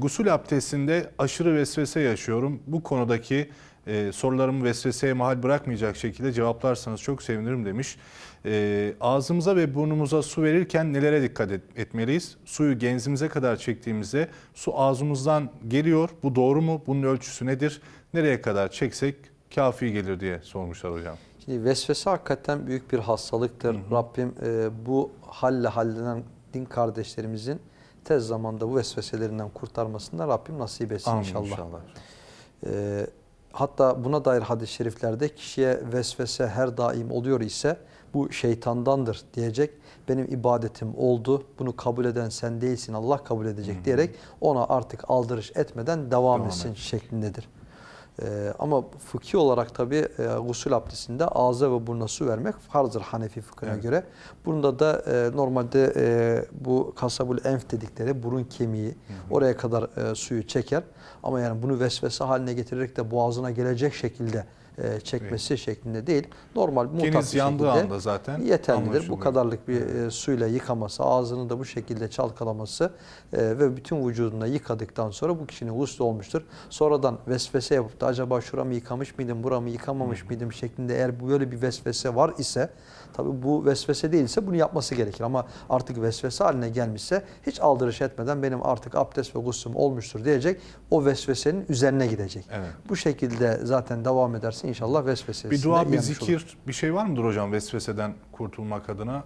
Gusül abdestinde aşırı vesvese yaşıyorum. Bu konudaki e, sorularımı vesveseye mahal bırakmayacak şekilde cevaplarsanız çok sevinirim demiş. E, ağzımıza ve burnumuza su verirken nelere dikkat et, etmeliyiz? Suyu genzimize kadar çektiğimizde su ağzımızdan geliyor. Bu doğru mu? Bunun ölçüsü nedir? Nereye kadar çeksek kafi gelir diye sormuşlar hocam. Şimdi vesvese hakikaten büyük bir hastalıktır. Rabbim e, bu halle hallenen din kardeşlerimizin tez zamanda bu vesveselerinden kurtarmasından Rabbim nasip etsin Amin inşallah. inşallah. E, hatta buna dair hadis-i şeriflerde kişiye vesvese her daim oluyor ise bu şeytandandır diyecek. Benim ibadetim oldu. Bunu kabul eden sen değilsin. Allah kabul edecek diyerek ona artık aldırış etmeden devam, Devam etsin et. şeklindedir. Ee, ama fıkhi olarak tabi e, gusül abdestinde ağza ve buruna su vermek farzdır Hanefi fıkhına Evet. göre. Bunda da e, normalde e, bu kasabul enf dedikleri burun kemiği oraya kadar e, suyu çeker. Ama yani bunu vesvese haline getirerek de boğazına gelecek şekilde e, çekmesi şeklinde değil. Normal mutlak bir Geniz yandığı anda zaten yeterlidir. Bu kadarlık bir e, suyla yıkaması, ağzını da bu şekilde çalkalaması e, ve bütün vücudunu yıkadıktan sonra bu kişinin gusül olmuştur. Sonradan vesvese yapıp da acaba şuramı yıkamış mıydım, buramı yıkamamış mıydım şeklinde eğer böyle bir vesvese var ise tabi bu vesvese değilse bunu yapması gerekir. Ama artık vesvese haline gelmişse hiç aldırış etmeden benim artık abdest ve guslüm olmuştur diyecek. O vesvesenin üzerine gidecek. Evet. Bu şekilde zaten devam ederse inşallah vesvesesi Bir dua, bir yenmiş olur. zikir, bir şey var mıdır hocam vesveseden kurtulmak adına?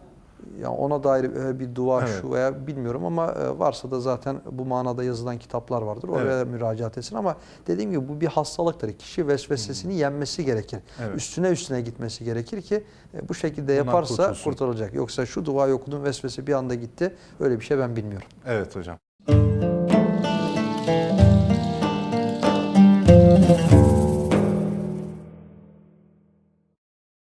Ya ona dair e, bir dua Evet. şu veya bilmiyorum ama e, varsa da zaten bu manada yazılan kitaplar vardır. Oraya müracaat etsin ama dediğim gibi bu bir hastalıktır. Kişi vesvesesini yenmesi gerekir. Hmm. Evet. Üstüne üstüne gitmesi gerekir ki e, bu şekilde Bundan yaparsa kurtulsun. kurtulacak. Yoksa şu duayı okudum vesvese bir anda gitti. Öyle bir şey ben bilmiyorum. Evet hocam.